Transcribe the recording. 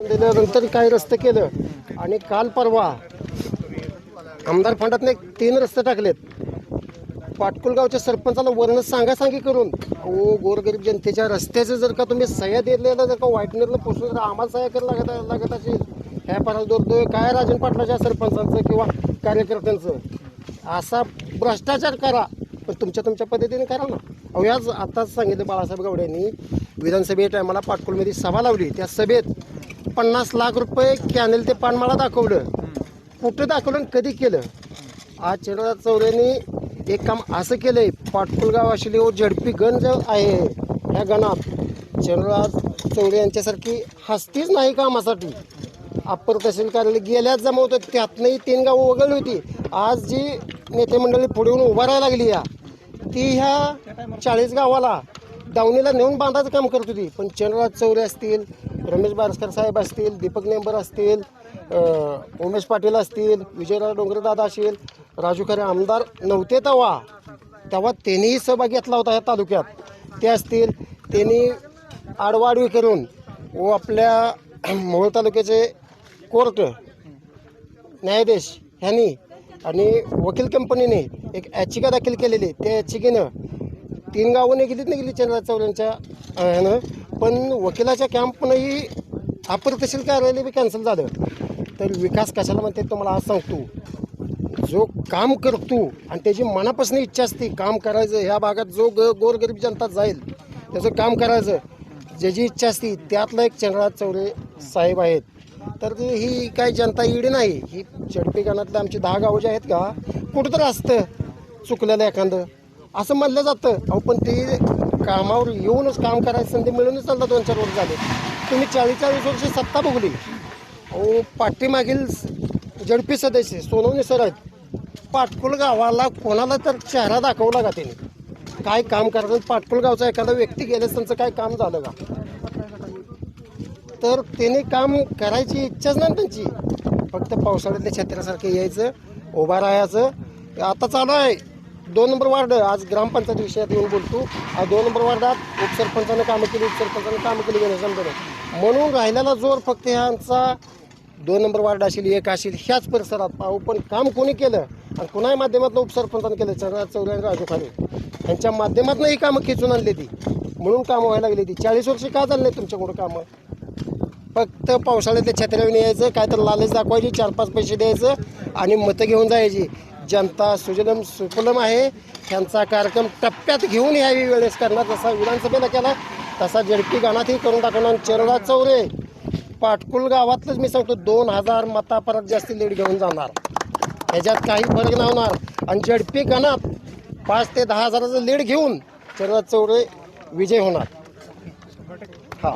दिल्यानंतर काही रस्ते केलं? आणि काल परवा आमदार फंडातने तीन रस्ते टाकलेत. पाटकुल गावच्या सरपंचाला वर्ण सांगासांगी करून ओ गोरगरीब जनतेच्या रस्त्याचं जर का तुम्ही सह्या दिलेला जर का व्हाईटनरला पोचून जर आम्हाला सह्या करायला लागत लागत असेल ह्या पराल दोरतोय काय राजन पाटलाच्या सरपंचांचं किंवा कार्यकर्त्यांचं? असा भ्रष्टाचार करा पण तुमच्या तुमच्या पद्धतीने करा ना. अहो याच आताच सांगितलं बाळासाहेब गावडे यांनी विधानसभे टायमाला पाटकुलमध्ये सभा लावली. त्या सभेत पन्नास लाख रुपये कॅनेल ते पानमाळा दाखवलं. कुठं दाखवलं आणि कधी केलं? आज चंद्रराज चौऱ्यांनी एक काम असं केलंय. आहे गाव असेल व झडपी गण जो आहे ह्या गणात चंद्रराज चौरे यांच्यासारखी हस्तीच नाही कामासाठी. अप्पर तहसील कार्यालय गेल्याच जमा होतं त्यातनंही तीन गावं वगळली होती. आज जी नेते मंडळी पुढे येऊन उभा राहायला लागली या ती ह्या चाळीस गावाला दावणीला नेऊन बांधायचं काम करत होती. पण चंद्रराज चौरे असतील रमेश बारसकर साहेब असतील दीपक नेंबर असतील उमेश पाटील असतील विजयराव डोंगरेदादा असतील राजू खरे आमदार नव्हते तेव्हा. तेव्हा त्यांनीही सहभाग घेतला होता ह्या तालुक्यात. ते असतील त्यांनी आडवाडवी करून व आपल्या मोहोळ तालुक्याचे कोर्ट न्यायाधीश ह्यांनी आणि वकील कंपनीने एक याचिका दाखल केलेली त्या याचिकेनं तीन गावं निघालीत निघाली चंद्रा चौऱ्यांच्या ह्यानं पण वकिलाच्या कॅम्पनंही अपर तहसील कार्यालय बी कॅन्सल झालं. तर विकास कशाला म्हणते तुम्हाला आज सांगतो. जो काम करतो आणि त्याची मनापासून इच्छा असते काम करायचं ह्या भागात जो ग गोरगरीब जनता जाईल त्याचं काम करायचं ज्याची इच्छा असते त्यातला एक चंद्रनाथ चौरे साहेब आहेत. तर ही काय जनता इडी नाही ही चडपी आमची दहा गावं जे आहेत का कुठंतरी असतं चुकलेलं एखादं. असं म्हणलं जातं. अहो पण ते कामावर येऊनच काम करायची संधी मिळूनच चालतं दोन चार वर्ष झाले. तुम्ही चाळीस चाळीस वर्ष सत्ता बघली अहो पाठीमागील झडपी सदस्य सोनवणे सर आहेत. पाटकुल गावाला कोणाला तर चेहरा दाखवला का त्याने? काय काम करायचं? पाटकुल गावचा एखादा व्यक्ती गेल्यास त्यांचं काय काम झालं का? तर त्याने काम करायची इच्छाच नाही त्यांची. फक्त पावसाळ्यातल्या छत्र्यासारखं यायचं उभा राहायचं. आता चालू आहे. दोन नंबर वार्ड आज ग्रामपंचायत विषयात येऊन बोलतो. आज दोन नंबर वार्डात उपसरपंचानं कामं केली उपसरपंचानं कामं केली गणेशांबरोबर म्हणून राहिलेला जोर फक्त ह्यांचा दोन नंबर वार्ड असेल एक असेल ह्याच परिसरात पाहू. पण काम कोणी केलं आणि कुणाही माध्यमातून उपसरपंचानं केलं? चंद्रराज चौरे आणि राजू खाने यांच्या माध्यमातून ही कामं खेचून आणली ती. म्हणून कामं व्हायला लागली ती. चाळीस वर्ष का चालले तुमच्याकडं कामं? फक्त पावसाळ्यातल्या छत्र्यावर यायचं काय तर लालच दाखवायची चार पाच पैसे द्यायचं आणि मतं घेऊन जायची. जनता सुजलम सुफलम आहे. त्यांचा कार्यक्रम टप्प्यात घेऊन यावी वेळेस करणार. जसा विधानसभेला केला तसा झडपी गाणातही करून टाकणार चेरडा चौरे. पाटकुल गावातलंच मी सांगतो दोन हजार मतापर्यंत जास्त लीड घेऊन जाणार. ह्याच्यात काही फरक नाही होणार आणि झडपी गणात पाच ते दहा हजाराचं लीड घेऊन चेरडा चौरे विजय होणार. हा.